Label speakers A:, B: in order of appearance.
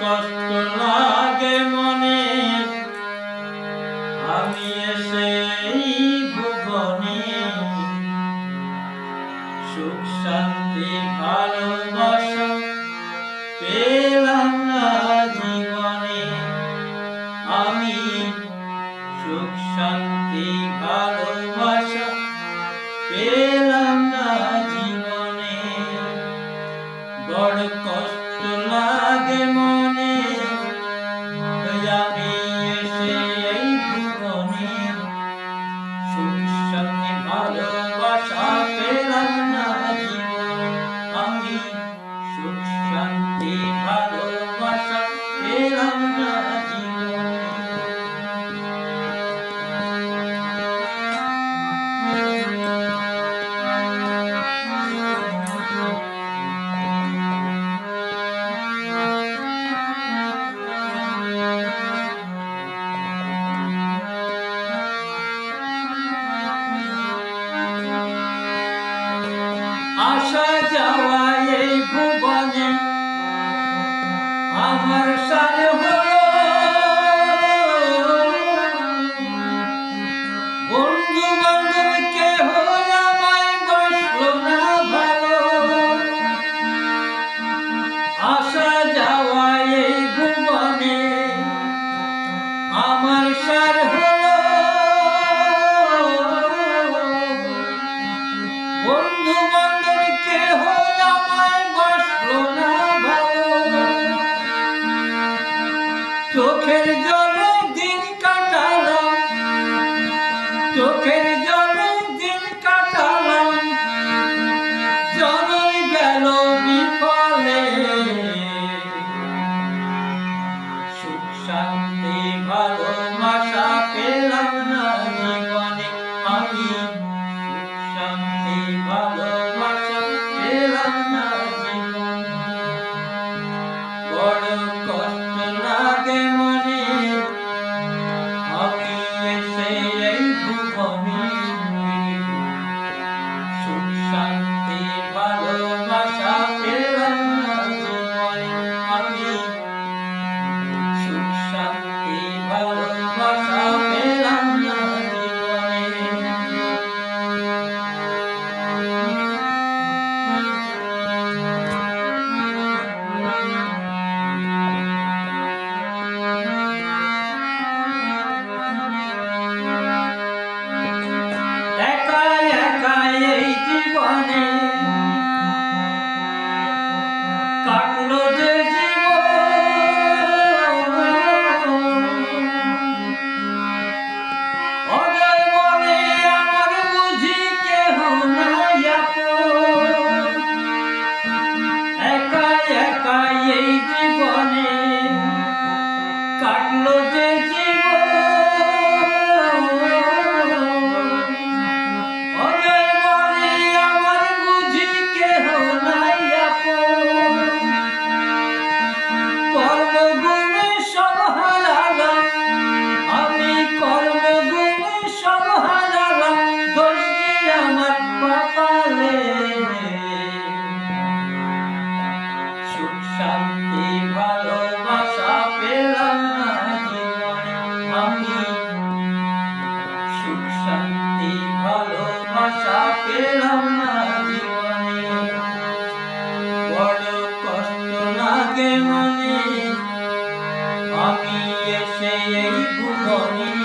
A: কষ্ট লাগে মনে। আমি এসে ভুবনে। সুখ, শান্তি, ভালোবাসা পেলাম না জীবনে। আমি সুখ, শান্তি, ভালোবাসা পেলাম না জীবনে। বড় কষ্ট লাগে মনে। আমার চোখের জলে দিন কাটালাম। চোখের জলে দিন কাটালাম। জনই গেল বিফলে। সুখ শান্তি ভালোবাসা পেলাম। থাকে মনে আমি এসে এই ভুবনে